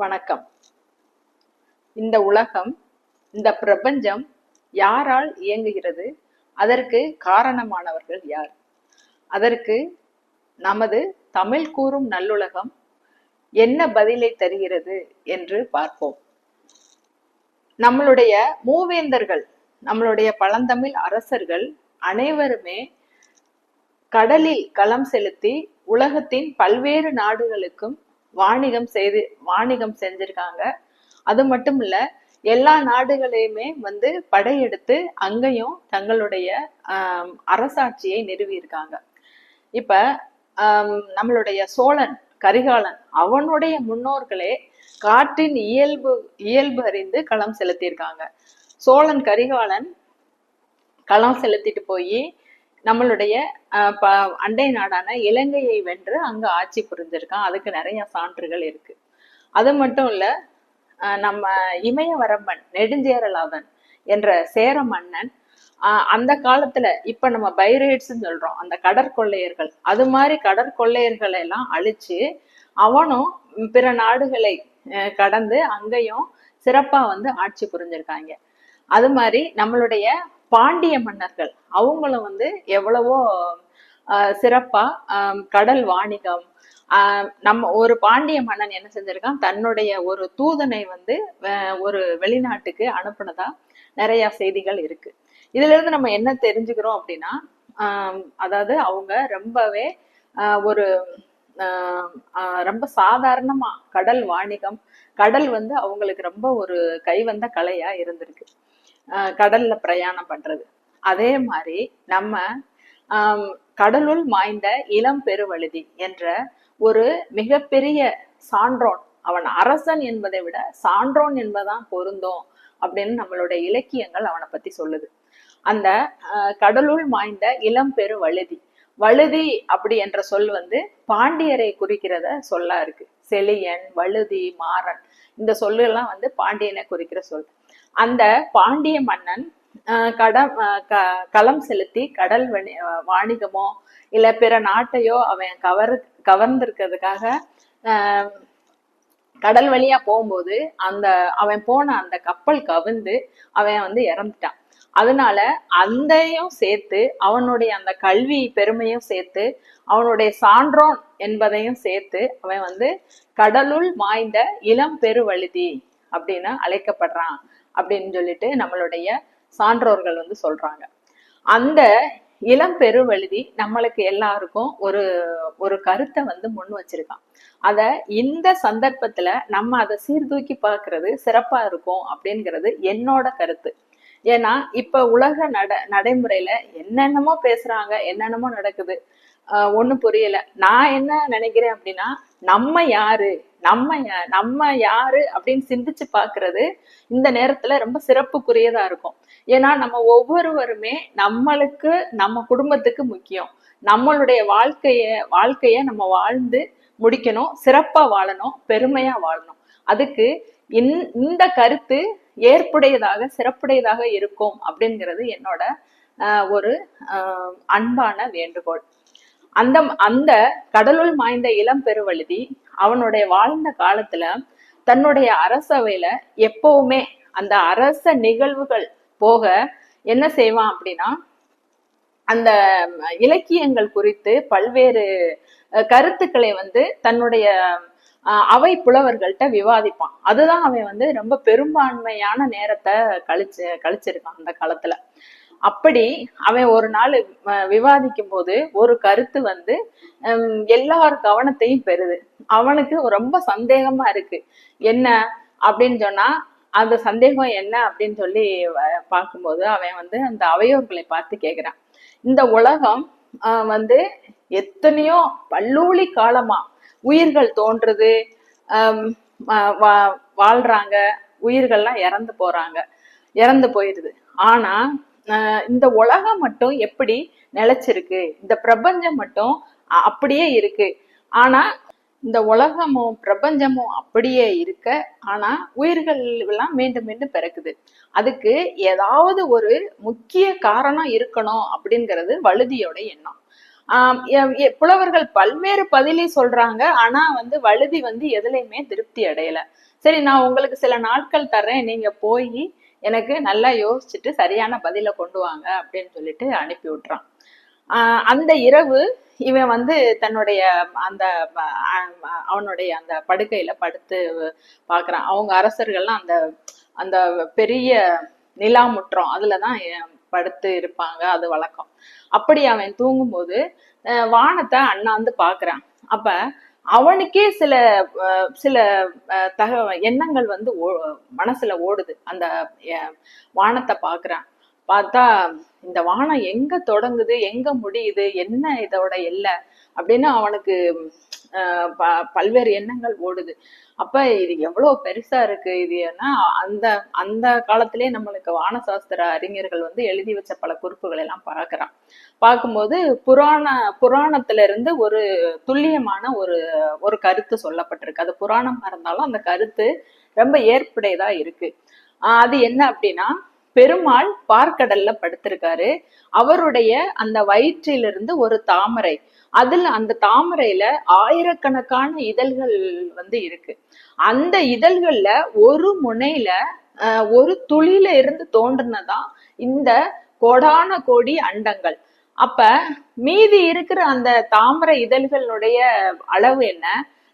வணக்கம். இந்த உலகம் இந்த பிரபஞ்சம் யாரால் இயங்குகிறது? அதற்கு காரணமானவர்கள் யார்? அதற்கு நமது தமிழ் கூறும் நல்லுலகம் என்ன பதிலை தருகிறது என்று பார்ப்போம். நம்மளுடைய மூவேந்தர்கள் நம்மளுடைய பழந்தமிழ் அரசர்கள் அனைவருமே கடலில் களம் செலுத்தி உலகத்தின் பல்வேறு நாடுகளுக்கும் வாணிகம் செய்து வாணிகம் செஞ்சிருக்காங்க. அது மட்டும் இல்ல எல்லா நாடுகளையுமே வந்து படையெடுத்து அங்கேயும் தங்களுடைய ஆஹ் அரசாட்சியை நிறுவியிருக்காங்க. இப்ப ஆஹ் நம்மளுடைய சோழன் கரிகாலன் அவனுடைய முன்னோர்களே காற்றின் இயல்பு இயல்பு அறிந்து களம் செலுத்தியிருக்காங்க. சோழன் கரிகாலன் களம் செலுத்திட்டு போய் நம்மளுடைய அண்டை நாடான இலங்கையை வென்று அங்க ஆட்சி புரிஞ்சிருக்கான் அதுக்கு நிறைய சான்றுகள் இருக்கு. அது மட்டும் இல்ல அஹ், நம்ம இமயவரம்பன் நெடுஞ்சேரலாதன் என்ற சேர மன்னன் அஹ், அந்த காலத்துல இப்ப நம்ம பைரேட்ஸ் சொல்றோம் அந்த கடற்கொள்ளையர்கள் அது மாதிரி கடற்கொள்ளையர்களை எல்லாம் அழிச்சு அவனும் பிற நாடுகளை அஹ், கடந்து அங்கேயும் சிறப்பா வந்து ஆட்சி புரிஞ்சிருக்காங்க. அது மாதிரி நம்மளுடைய பாண்டிய மன்னர்கள் அவங்களும் வந்து எவ்வளவோ ஆஹ், சிறப்பா கடல் வாணிகம் நம்ம ஒரு பாண்டிய மன்னன் என்ன செஞ்சிருக்கான்? தன்னுடைய ஒரு தூதனை வந்து ஒரு வெளிநாட்டுக்கு அனுப்புனதா நிறைய செய்திகள் இருக்கு. இதுல இருந்து நம்ம என்ன தெரிஞ்சுக்கிறோம் அப்படின்னா ஆஹ், அதாவது அவங்க ரொம்பவே ஆஹ், ஒரு ஆஹ், ரொம்ப சாதாரணமா கடல் வாணிகம் கடல் வந்து அவங்களுக்கு ரொம்ப ஒரு கைவந்த கலையா இருந்திருக்கு. கடல்ல பிரயாணம் பண்றது. அதே மாதிரி நம்ம கடலுள் மாய்ந்த இளம் பெருவழுதி என்ற ஒரு மிகப்பெரிய சான்றோன் அவன் அரசன் என்பதை விட சான்றோன் என்பதான் பொருந்தும் அப்படின்னு நம்மளுடைய இலக்கியங்கள் அவனை பத்தி சொல்லுது. அந்த ஆஹ், கடலுள் மாய்ந்த இளம் பெரு வழுதி வழுதி அப்படி என்ற சொல் வந்து பாண்டியரை குறிக்கிறத சொல்லா இருக்கு. செழியன் வழுதி மாறன் இந்த சொல்லெல்லாம் வந்து பாண்டியனை குறிக்கிற சொல். அந்த பாண்டிய மன்னன் ஆஹ் கடம் க- களம் செலுத்தி கடல் வணி- வாணிகமோ இல்ல பிற நாட்டையோ அவன் கவர் கவர்ந்திருக்கிறதுக்காக ஆஹ் கடல் வழியா போகும்போது அந்த அவன் போன அந்த கப்பல் கவிழ்ந்து அவன் வந்து இறந்துட்டான். அதனால அந்தையும் சேர்த்து அவனுடைய அந்த கல்வி பெருமையும் சேர்த்து அவனுடைய சான்றோன் என்பதையும் சேர்த்து அவன் வந்து கடலுள் மாய்ந்த இளம் பெருவழுதி அப்படின்னு அழைக்கப்படுறான். அப்படின்னு சொல்லிட்டு நம்மளுடைய சான்றோர்கள் வந்து சொல்றாங்க. அந்த இளம் பெருவழுதி நம்மளுக்கு எல்லாருக்கும் ஒரு ஒரு கருத்தை வந்து முன் வச்சிருக்கான். அத இந்த சந்தர்ப்பத்துல நம்ம அதை சீர்தூக்கி பார்க்கறது சிறப்பா இருக்கும் அப்படிங்கிறது என்னோட கருத்து. ஏன்னா இப்ப உலக நட நடைமுறையில என்னென்னமோ பேசுறாங்க என்னென்னமோ நடக்குது. ஆஹ் ஒண்ணும் புரியல. நான் என்ன நினைக்கிறேன் அப்படின்னா நம்ம யாரு? நம்ம நம்ம யாரு அப்படின்னு சிந்திச்சு பாக்குறது இந்த நேரத்துல ரொம்ப சிறப்புக்குரியதா இருக்கும். ஏன்னா நம்ம ஒவ்வொருவருமே நம்மளுக்கு நம்ம குடும்பத்துக்கு முக்கியம். நம்மளுடைய வாழ்க்கைய வாழ்க்கைய நம்ம வாழ்ந்து முடிக்கணும் சிறப்பா வாழணும் பெருமையா வாழணும். அதுக்கு இந்- இந்த கருத்து ஏற்புடையதாக சிறப்புடையதாக இருக்கும் அப்படிங்கிறது என்னோட ஆஹ், ஒரு அன்பான வேண்டுகோள். அந்த அந்த கடலுள் மாய்ந்த இளம் பெருவழுதி அவனுடைய வாழ்ந்த காலத்துல தன்னுடைய அரசவையில எப்பவுமே அந்த அரச நிகழ்வுகள் போக என்ன செய்வான் அப்படின்னா அந்த இலக்கியங்கள் குறித்து பல்வேறு கருத்துக்களை வந்து தன்னுடைய அஹ், அவை புலவர்கள்ட்ட விவாதிப்பான். அதுதான் அவன் வந்து ரொம்ப பெரும்பான்மையான நேரத்தை கழிச்சு கழிச்சிருக்கான் அந்த காலத்துல. அப்படி அவன் ஒரு நாள் விவாதிக்கும் போது ஒரு கருத்து வந்து எல்லார் கவனத்தையும் பெறுது. அவனுக்கு ரொம்ப சந்தேகமா இருக்கு. என்ன அப்படின்னு சொன்னா அந்த சந்தேகம் என்ன அப்படின்னு சொல்லி பார்க்கும்போது அவன் வந்து அந்த அவையோர்களை பார்த்து கேக்குறான். இந்த உலகம் ஆஹ், வந்து எத்தனையோ பல்லூழி காலமா உயிர்கள் தோன்றுது ஆஹ் வா- வாழ்றாங்க உயிர்கள்லாம் இறந்து போறாங்க இறந்து போயிடுது ஆனா இந்த உலகம் மட்டும் எப்படி நிலைச்சிருக்கு? இந்த பிரபஞ்சம் மட்டும் அப்படியே இருக்கு. ஆனா இந்த உலகமும் பிரபஞ்சமும் அப்படியே இருக்க ஆனா உயிர்கள் எல்லாம் மீண்டும் மீண்டும் பிறக்குது. அதுக்கு ஏதாவது ஒரு முக்கிய காரணம் இருக்கணும் அப்படிங்கிறது வழுதியோட எண்ணம். ஆஹ் புலவர்கள் பல்வேறு பதிலை சொல்றாங்க. ஆனா வந்து வழுதி வந்து எதுலையுமே திருப்தி அடையல. சரி நான் உங்களுக்கு சில நாட்கள் தர்றேன். நீங்க போய் எனக்கு நல்லா யோசிச்சுட்டு சரியான பதில கொண்டு வாங்க அப்படின்னு சொல்லிட்டு அனுப்பி விட்டுறான். ஆஹ் அந்த இரவு இவன் வந்து தன்னுடைய அந்த அவனுடைய அந்த படுக்கையில படுத்து பார்க்கறான் அவங்க அரசர்கள்லாம் அந்த அந்த பெரிய நிலாமுற்றம் அதுலதான் படுத்து இருப்பாங்க அது வழக்கம். அப்படி அவன் தூங்கும்போது அஹ் வானத்தை அண்ணாந்து பாக்குறான். அப்ப அவனுக்கே சில அஹ், சில அஹ், தக எண்ணங்கள் வந்து ஓ- மனசுல ஓடுது. அந்த அஹ், வானத்தை பாக்குறான் பார்த்தா இந்த வானம் எங்க தொடங்குது? எங்க முடியுது? என்ன இதோட எல்லை? அப்படின்னு அவனுக்கு பல்வேறு எண்ணங்கள் ஓடுது. அப்ப இது எவ்வளவு பெருசா இருக்கு இது ஏன்னா அந்த அந்த காலத்திலே நம்மளுக்கு வானசாஸ்திர அறிஞர்கள் வந்து எழுதி வச்ச பல குறிப்புகள் எல்லாம் பார்க்கறான். பார்க்கும்போது புராண புராணத்துல இருந்து ஒரு துல்லியமான ஒரு ஒரு கருத்து சொல்லப்பட்டிருக்கு. அது புராணமா இருந்தாலும் அந்த கருத்து ரொம்ப ஏற்புடையதா இருக்கு. ஆஹ் அது என்ன அப்படின்னா பெருமாள் பார்க்கடல்ல படுத்திருக்காரு. அவருடைய அந்த வயிற்றிலிருந்து ஒரு தாமரை. அதுல அந்த தாமரையில ஆயிரக்கணக்கான இதழ்கள் வந்து இருக்கு. அந்த இதழ்கள்ல ஒரு முனையில ஒரு துளியில இருந்து தோன்றினதான் இந்த கோடான கோடி அண்டங்கள். அப்ப மீதி இருக்கிற அந்த தாமரை இதழ்களுடைய அளவு என்ன?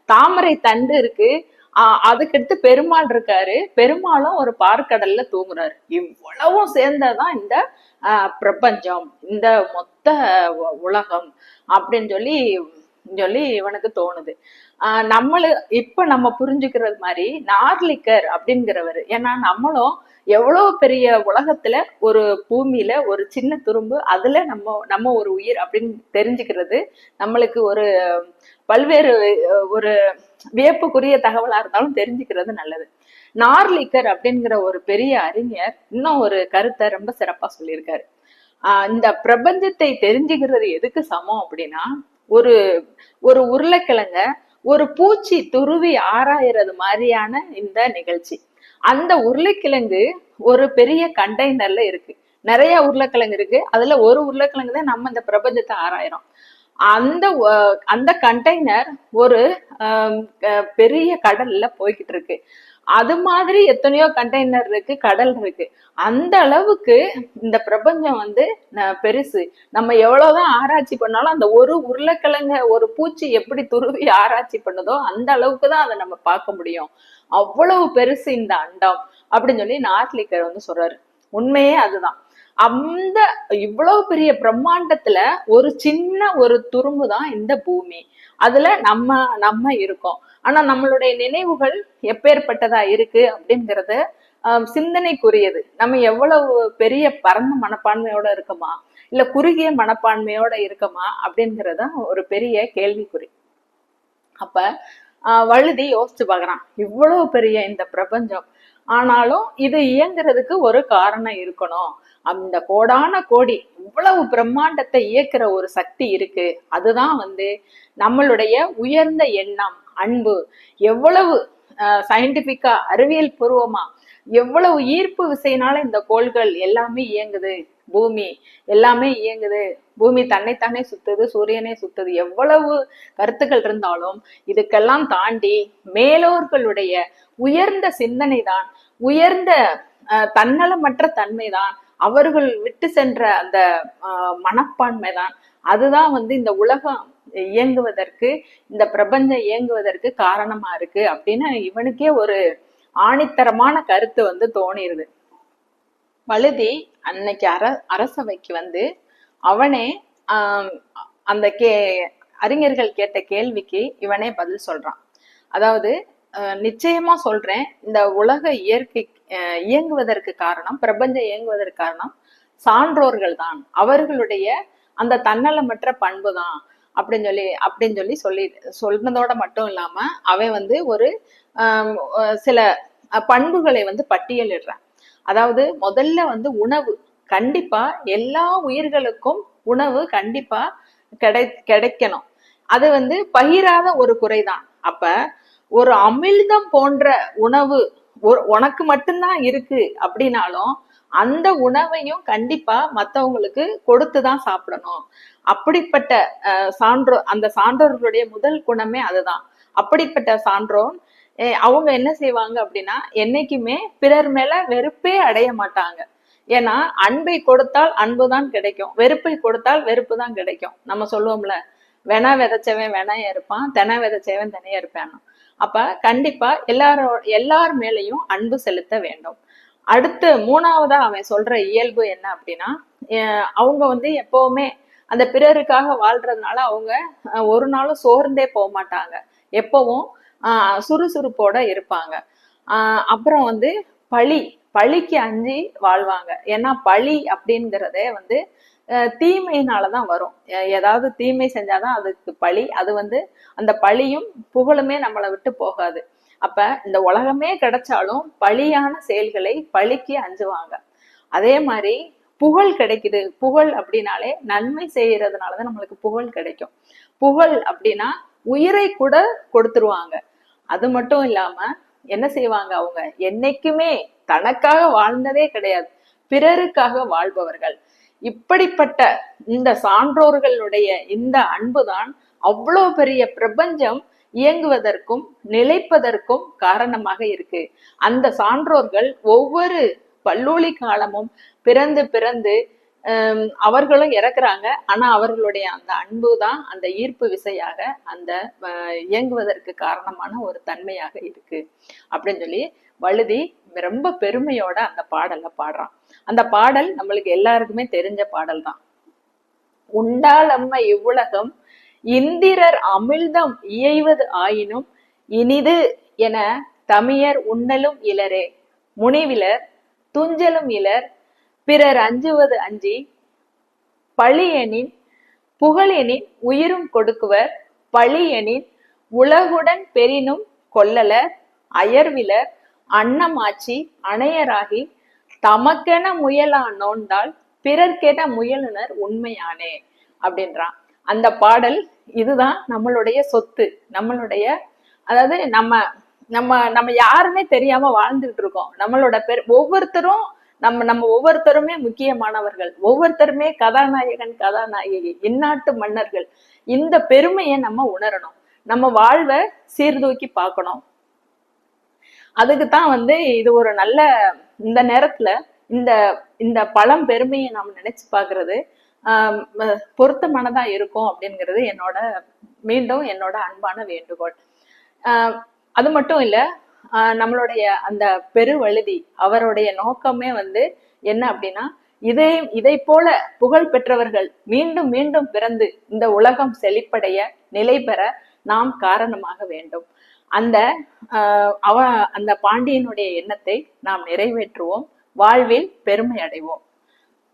தாமரை தண்டு இருக்கு. அதுக்கடுத்து பெருமாள் இருக்காரு. பெருமாளும் ஒரு பார்க்கடல்ல தூங்குறாரு. இவ்வளவும் சேர்ந்ததான் இந்த பிரபஞ்சம் இந்த மொத்த உலகம் அப்படின்னு சொல்லி சொல்லி இவனுக்கு தோணுது. ஆஹ் நம்மளு இப்ப நம்ம புரிஞ்சுக்கிறது மாதிரி நார்லிக்கர் அப்படிங்கிறவர். ஏன்னா நம்மளும் எவ்வளவு பெரிய உலகத்துல ஒரு பூமியில ஒரு சின்ன துரும்பு அதுல நம்ம நம்ம ஒரு உயிர் அப்படின்னு தெரிஞ்சுக்கிறது நம்மளுக்கு ஒரு பல்வேறு ஒரு வியப்புக்குரிய தகவலா இருந்தாலும் தெரிஞ்சுக்கிறது நல்லது. நார்லிக்கர் அப்படிங்கிற ஒரு பெரிய அறிஞர் இன்னும் ஒரு கருத்தை ரொம்ப சிறப்பா சொல்லியிருக்காரு. ஆஹ் இந்த பிரபஞ்சத்தை தெரிஞ்சுக்கிறது எதுக்கு சமம் அப்படின்னா ஒரு ஒரு உருளைக்கிழங்க ஒரு பூச்சி துருவி ஆராயறது மாதிரியான இந்த நிகழ்ச்சி. அந்த உருளைக்கிழங்கு ஒரு பெரிய கண்டெய்னர்ல இருக்கு. நிறைய உருளைக்கிழங்கு இருக்கு. அதுல ஒரு உருளைக்கிழங்கு தான் நம்ம இந்த பிரபஞ்சத்தை ஆராயிரம் அந்த அந்த கண்டெய்னர் ஒரு பெரிய கடல்ல போய்கிட்டு இருக்கு. அது மாதிரி எத்தனையோ கண்டெய்னர் இருக்கு கடல் இருக்கு. அந்த அளவுக்கு இந்த பிரபஞ்சம் வந்து பெருசு. நம்ம எவ்வளவுதான் ஆராய்ச்சி பண்ணாலும் அந்த ஒரு உருளைக்கிழங்க ஒரு பூச்சி எப்படி துருவி ஆராய்ச்சி பண்ணுதோ அந்த அளவுக்கு தான் அதை நம்ம பார்க்க முடியும். அவ்வளவு பெருசு இந்த அண்டம். அப்படின்னு சொல்லி நார்லிக்கர் வந்து சொல்றாரு. உண்மையே அதுதான். அந்த இவ்வளவு பெரிய பிரம்மாண்டத்துல ஒரு சின்ன ஒரு துரும்பு தான் இந்த பூமி. அதுல நம்ம நம்ம இருக்கோம். ஆனா நம்மளுடைய நினைவுகள் எப்பேற்பட்டதா இருக்கு அப்படிங்கிறது ஆஹ், சிந்தனைக்குரியது. நம்ம எவ்வளவு பெரிய பரந்த மனப்பான்மையோட இருக்கோமா? இல்ல குறுகிய மனப்பான்மையோட இருக்கோமா? அப்படிங்கறத ஒரு பெரிய கேள்விக்குறி. அப்ப வழுதி யோசிச்சு பாக்குறான் இவ்வளவு பெரிய இந்த பிரபஞ்சம் ஆனாலும் இது இயங்குறதுக்கு ஒரு காரணம் இருக்கணும். அந்த கோடான கோடி இவ்வளவு பிரம்மாண்டத்தை இயக்குற ஒரு சக்தி இருக்கு. அதுதான் வந்து நம்மளுடைய உயர்ந்த எண்ணம் அன்பு. எவ்வளவு சயின்டிபிக்கா அறிவியல் பூர்வமா எவ்வளவு ஈர்ப்பு விசையினால இந்த கோள்கள் எல்லாமே இயங்குது. பூமி எல்லாமே இயங்குது. பூமி தன்னைத்தானே சுத்துது சூரியனே சுத்துது. எவ்வளவு கருத்துக்கள் இருந்தாலும் இதுக்கெல்லாம் தாண்டி மேலோர்களுடைய உயர்ந்த சிந்தனை தான் உயர்ந்த அஹ், தன்னலமற்ற தன்மைதான் அவர்கள் விட்டு சென்ற அந்த ஆஹ், மனப்பான்மை தான் அதுதான் வந்து இந்த உலகம் இயங்குவதற்கு இந்த பிரபஞ்சம் இயங்குவதற்கு காரணமா இருக்கு அப்படின்னு இவனுக்கே ஒரு ஆணித்தரமான கருத்து வந்து தோணிருது. பழுதி அன்னைக்கு அர அரசவைக்கு வந்து அவனே ஆஹ், அந்த கே அறிஞர்கள் கேட்ட கேள்விக்கு இவனே பதில் சொல்றான். அதாவது அஹ், நிச்சயமா சொல்றேன் இந்த உலக இயற்கை இயங்குவதற்கு காரணம் பிரபஞ்சம் இயங்குவதற்கு காரணம் சான்றோர்கள் தான். அவர்களுடைய அந்த தன்னலமற்ற பண்பு தான் அப்படின்னு சொல்லி அப்படின்னு சொல்லி சொல்லி சொன்னதோட மட்டும் இல்லாம அவன் வந்து ஒரு சில பண்புகளை வந்து பட்டியலிடுறான். அதாவது முதல்ல வந்து உணவு. கண்டிப்பா எல்லா உயிர்களுக்கும் உணவு கண்டிப்பா கிடை கிடைக்கணும். அது வந்து பகிராத ஒரு குறைதான். அப்ப ஒரு அமிழ்தம் போன்ற உணவு உனக்கு மட்டும்தான் இருக்கு அப்படின்னாலும் அந்த உணவையும் கண்டிப்பா மத்தவங்களுக்கு கொடுத்துதான் சாப்பிடணும். அப்படிப்பட்ட அஹ், சான்றோர் அந்த சான்றோர்களுடைய முதல் குணமே அதுதான். அப்படிப்பட்ட சான்றோன் அவங்க என்ன செய்வாங்க அப்படின்னா என்னைக்குமே பிறர் மேல வெறுப்பே அடைய மாட்டாங்க. ஏன்னா அன்பை கொடுத்தால் அன்பு தான் கிடைக்கும். வெறுப்பை கொடுத்தால் வெறுப்பு தான் கிடைக்கும். நம்ம சொல்லுவோம்ல வெனா விதைச்சவன் வெனைய இருப்பான் தென விதைச்சவன் தினைய இருப்பான். அப்ப கண்டிப்பா எல்லாரோ எல்லார் மேலையும் அன்பு செலுத்த வேண்டும். அடுத்து மூணாவதா அவன் சொல்ற இயல்பு என்ன அப்படின்னா அஹ் அவங்க வந்து எப்பவுமே அந்த பிறருக்காக வாழ்றதுனால அவங்க ஒரு நாளும் சோர்ந்தே போக மாட்டாங்க. எப்பவும் சுறுசுறுப்போட இருப்பாங்க. ஆஹ், அப்புறம் வந்து பழி பழிக்கு அஞ்சி வாழ்வாங்க. ஏன்னா பழி அப்படிங்கிறதே வந்து அஹ், தீமையினாலதான் வரும். ஏதாவது தீமை செஞ்சாதான் அதுக்கு பழி. அது வந்து அந்த பழியும் புகழுமே நம்மளை விட்டு போகாது. அப்ப இந்த உலகமே கிடைச்சாலும் பழியான செயல்களை பழிக்கு அஞ்சுவாங்க. அதே மாதிரி புகழ் கிடைக்குது. புகழ் அப்படின்னாலே நன்மை செய்யறதுனாலதான் நம்மளுக்கு புகழ் கிடைக்கும். புகழ் அப்படின்னா உயிரை கூட கொடுத்துருவாங்க. அது மட்டும் இல்லாம என்ன செய்வாங்க அவங்க? என்னைக்குமே தனக்காக வாழ்ந்ததே கிடையாது. பிறருக்காக வாழ்பவர்கள். இப்படிப்பட்ட இந்த சான்றோர்களுடைய இந்த அன்புதான் அவ்வளோ பெரிய பிரபஞ்சம் இயங்குவதற்கும் நிலைப்பதற்கும் காரணமாக இருக்கு. அந்த சான்றோர்கள் ஒவ்வொரு பல்லூலி காலமும் பிறந்து பிறந்து அவர்களும் இறக்குறாங்க. ஆனா அவர்களுடைய அந்த அன்பு தான் அந்த ஈர்ப்பு விசையாக அந்த அஹ், இயங்குவதற்கு காரணமான ஒரு தன்மையாக இருக்கு. அப்படின்னு சொல்லி வழுதி ரொம்ப பெருமையோட அந்த பாடலை பாடுறான். அந்த பாடல் நம்மளுக்கு எல்லாருக்குமே தெரிஞ்ச பாடல் தான் உண்டால் அம்ம இவ்வுலகம் இந்திரர் அமிழ்தம் இயைவது ஆயினும் இனிது என தமியர் உண்ணலும் இலரே. முனிவிலர் துஞ்சலும் இலர் பிறர் அஞ்சுவது அஞ்சி பழியெனின் புகழெனின் உயிரும் கொடுக்குவர் பழியெனின் உலகுடன் பெரினும் கொல்லலர் அயர்விலர் அன்னமாச்சி அணையராகி தமக்கென முயலா நோண்டால் பிறர்க்கென முயலுனர் உண்மையானே அப்படின்றான். அந்த பாடல் இதுதான் நம்மளுடைய சொத்து நம்மளுடைய அதாவது நம்ம நம்ம நம்ம யாருன்னே தெரியாம வாழ்ந்துகிட்டு இருக்கோம். நம்மளோட பெரு ஒவ்வொருத்தரும் நம்ம நம்ம ஒவ்வொருத்தருமே முக்கியமானவர்கள். ஒவ்வொருத்தருமே கதாநாயகன் கதாநாயகி இந்நாட்டு மன்னர்கள். இந்த பெருமையை நம்ம உணரணும். நம்ம வாழ்வை சீர்தூக்கி பார்க்கணும். அதுக்கு தான் வந்து இது ஒரு நல்ல இந்த நேரத்துல இந்த இந்த பழம் பெருமையை நாம் நினைச்சு பார்க்கறது ஆஹ் பொருத்தமானதா இருக்கும் அப்படிங்கிறது என்னோட மீண்டும் என்னோட அன்பான வேண்டுகோள். ஆஹ் அது மட்டும் இல்ல நம்மளுடைய அந்த பெருவழுதி அவருடைய நோக்கமே வந்து என்ன அப்படின்னா இதே இதை போல புகழ் பெற்றவர்கள் மீண்டும் மீண்டும் பிறந்து இந்த உலகம் செழிப்படைய நிலை பெற நாம் காரணமாக வேண்டும். அந்த ஆஹ் அவ அந்த பாண்டியனுடைய எண்ணத்தை நாம் நிறைவேற்றுவோம் வாழ்வில் பெருமை அடைவோம்.